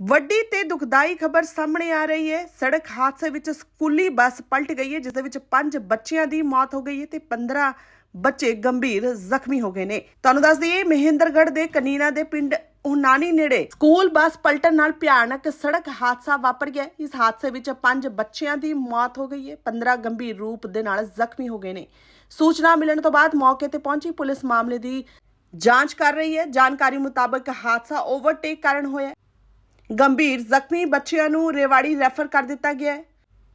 ਵੱਡੀ ਤੇ ਦੁਖਦਾਈ ਖਬਰ ਸਾਹਮਣੇ ਆ ਰਹੀ ਹੈ। ਸੜਕ ਹਾਦਸੇ ਵਿੱਚ ਸਕੂਲੀ ਬੱਸ ਪਲਟ ਗਈ ਹੈ, ਜਿਸ ਦੇ ਵਿੱਚ 5 ਬੱਚਿਆਂ ਦੀ ਮੌਤ ਹੋ ਗਈ ਹੈ ਤੇ 15 ਬੱਚੇ ਗੰਭੀਰ ਜ਼ਖਮੀ ਹੋ ਗਏ ਨੇ। ਤੁਹਾਨੂੰ ਦੱਸ ਦਈਏ, ਮਹਿੰਦਰਗੜ੍ਹ ਦੇ ਕਨੀਨਾ ਦੇ ਪਿੰਡ ਉਨਾਨੀ ਨੇੜੇ ਸਕੂਲ ਬੱਸ ਪਲਟਣ ਨਾਲ ਭਿਆਨਕ ਸੜਕ ਹਾਦਸਾ ਵਾਪਰ ਗਿਆ ਇਸ ਹਾਦਸੇ ਵਿੱਚ 5 ਬੱਚਿਆਂ ਦੀ ਮੌਤ ਹੋ ਗਈ ਹੈ 15 ਗੰਭੀਰ ਰੂਪ ਦੇ ਨਾਲ ਜ਼ਖਮੀ ਹੋ ਗਏ ਨੇ। ਸੂਚਨਾ ਮਿਲਣ ਤੋਂ ਬਾਅਦ ਮੌਕੇ ਤੇ ਪਹੁੰਚੀ ਪੁਲਿਸ ਮਾਮਲੇ ਦੀ ਜਾਂਚ ਕਰ ਰਹੀ ਹੈ। ਜਾਣਕਾਰੀ ਮੁਤਾਬਕ ਹਾਦਸਾ ਓਵਰਟੇਕ ਕਾਰਨ ਹੋਇਆ ਗੰਭੀਰ ਜ਼ਖਮੀ ਬੱਚਿਆਂ ਨੂੰ ਰੇਵਾੜੀ ਰੈਫਰ ਕਰ ਦਿੱਤਾ ਗਿਆ ਹੈ।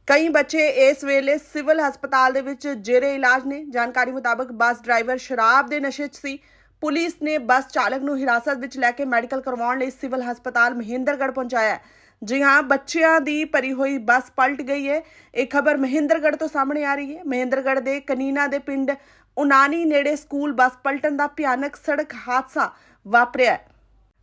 ਕਈ ਬੱਚੇ ਇਸ ਵੇਲੇ ਸਿਵਲ ਹਸਪਤਾਲ ਦੇ ਵਿੱਚ ਜੇਰੇ ਇਲਾਜ ਨੇ। ਜਾਣਕਾਰੀ ਮੁਤਾਬਕ ਬੱਸ ਡਰਾਈਵਰ ਸ਼ਰਾਬ ਦੇ ਨਸ਼ੇ 'ਚ ਸੀ। ਪੁਲਿਸ ਨੇ ਬੱਸ ਚਾਲਕ ਨੂੰ ਹਿਰਾਸਤ ਵਿੱਚ ਲੈ ਕੇ ਮੈਡੀਕਲ ਕਰਵਾਉਣ ਲਈ ਸਿਵਲ ਹਸਪਤਾਲ ਮਹਿੰਦਰਗੜ੍ਹ ਪਹੁੰਚਾਇਆ ਹੈ। ਜੀ ਹਾਂ, ਬੱਚਿਆਂ ਦੀ ਭਰੀ ਹੋਈ ਬੱਸ ਪਲਟ ਗਈ ਹੈ। ਇਹ ਖਬਰ ਮਹਿੰਦਰਗੜ੍ਹ ਤੋਂ ਸਾਹਮਣੇ ਆ ਰਹੀ ਹੈ। ਮਹਿੰਦਰਗੜ੍ਹ ਦੇ ਕਨੀਨਾ ਦੇ ਪਿੰਡ ਉਨਾਨੀ ਨੇੜੇ ਸਕੂਲ ਬੱਸ ਪਲਟਣ ਦਾ ਭਿਆਨਕ ਸੜਕ ਹਾਦਸਾ ਵਾਪਰਿਆ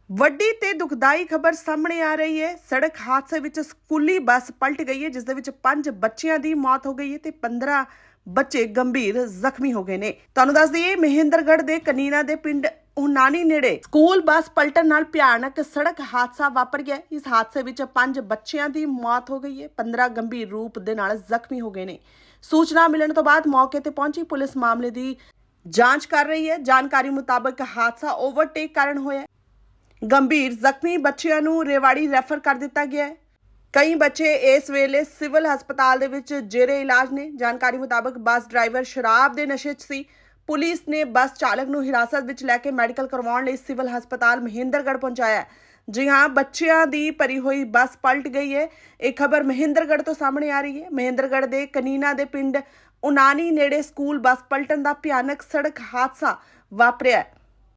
ਵੱਡੀ ਤੇ ਦੁਖਦਾਈ ਖਬਰ ਸਾਹਮਣੇ ਆ ਰਹੀ ਹੈ। ਸੜਕ ਹਾਦਸੇ ਵਿੱਚ ਸਕੂਲੀ ਬੱਸ ਪਲਟ ਗਈ ਹੈ, ਜਿਸ ਦੇ ਵਿੱਚ 5 ਬੱਚਿਆਂ ਦੀ ਮੌਤ ਹੋ ਗਈ ਹੈ ਤੇ 15 ਬੱਚੇ ਗੰਭੀਰ ਜ਼ਖਮੀ ਹੋ ਗਏ ਨੇ। ਤੁਹਾਨੂੰ ਦੱਸ ਦਈਏ, ਮਹਿੰਦਰਗੜ੍ਹ ਦੇ ਕਨੀਨਾ ਦੇ ਪਿੰਡ ਉਨਾਨੀ ਨੇੜੇ ਸਕੂਲ ਬੱਸ ਪਲਟਣ ਨਾਲ ਭਿਆਨਕ ਸੜਕ ਹਾਦਸਾ ਵਾਪਰ ਗਿਆ ਇਸ ਹਾਦਸੇ ਵਿੱਚ 5 ਬੱਚਿਆਂ ਦੀ ਮੌਤ ਹੋ ਗਈ ਹੈ 15 ਗੰਭੀਰ ਰੂਪ ਦੇ ਨਾਲ ਜ਼ਖਮੀ ਹੋ ਗਏ ਨੇ। ਸੂਚਨਾ ਮਿਲਣ ਤੋਂ ਬਾਅਦ ਮੌਕੇ ਤੇ ਪਹੁੰਚੀ ਪੁਲਿਸ ਮਾਮਲੇ ਦੀ ਜਾਂਚ ਕਰ ਰਹੀ ਹੈ। ਜਾਣਕਾਰੀ ਮੁਤਾਬਕ ਹਾਦਸਾ ਓਵਰਟੇਕ ਕਾਰਨ ਹੋਇਆ ਗੰਭੀਰ ਜ਼ਖਮੀ ਬੱਚਿਆਂ ਨੂੰ ਰੇਵਾੜੀ ਰੈਫਰ ਕਰ ਦਿੱਤਾ ਗਿਆ ਹੈ। ਕਈ ਬੱਚੇ ਇਸ ਵੇਲੇ ਸਿਵਲ ਹਸਪਤਾਲ ਦੇ ਵਿੱਚ ਜੇਰੇ ਇਲਾਜ ਨੇ। ਜਾਣਕਾਰੀ ਮੁਤਾਬਕ ਬੱਸ ਡਰਾਈਵਰ ਸ਼ਰਾਬ ਦੇ ਨਸ਼ੇ 'ਚ ਸੀ। ਪੁਲਿਸ ਨੇ ਬੱਸ ਚਾਲਕ ਨੂੰ ਹਿਰਾਸਤ ਵਿੱਚ ਲੈ ਕੇ ਮੈਡੀਕਲ ਕਰਵਾਉਣ ਲਈ ਸਿਵਲ ਹਸਪਤਾਲ ਮਹਿੰਦਰਗੜ੍ਹ ਪਹੁੰਚਾਇਆ ਹੈ। ਜੀ ਹਾਂ, ਬੱਚਿਆਂ ਦੀ ਭਰੀ ਹੋਈ ਬੱਸ ਪਲਟ ਗਈ ਹੈ। ਇਹ ਖਬਰ ਮਹਿੰਦਰਗੜ੍ਹ ਤੋਂ ਸਾਹਮਣੇ ਆ ਰਹੀ ਹੈ। ਮਹਿੰਦਰਗੜ੍ਹ ਦੇ ਕਨੀਨਾ ਦੇ ਪਿੰਡ ਉਨਾਨੀ ਨੇੜੇ ਸਕੂਲ ਬੱਸ ਪਲਟਣ ਦਾ ਭਿਆਨਕ ਸੜਕ ਹਾਦਸਾ ਵਾਪਰਿਆ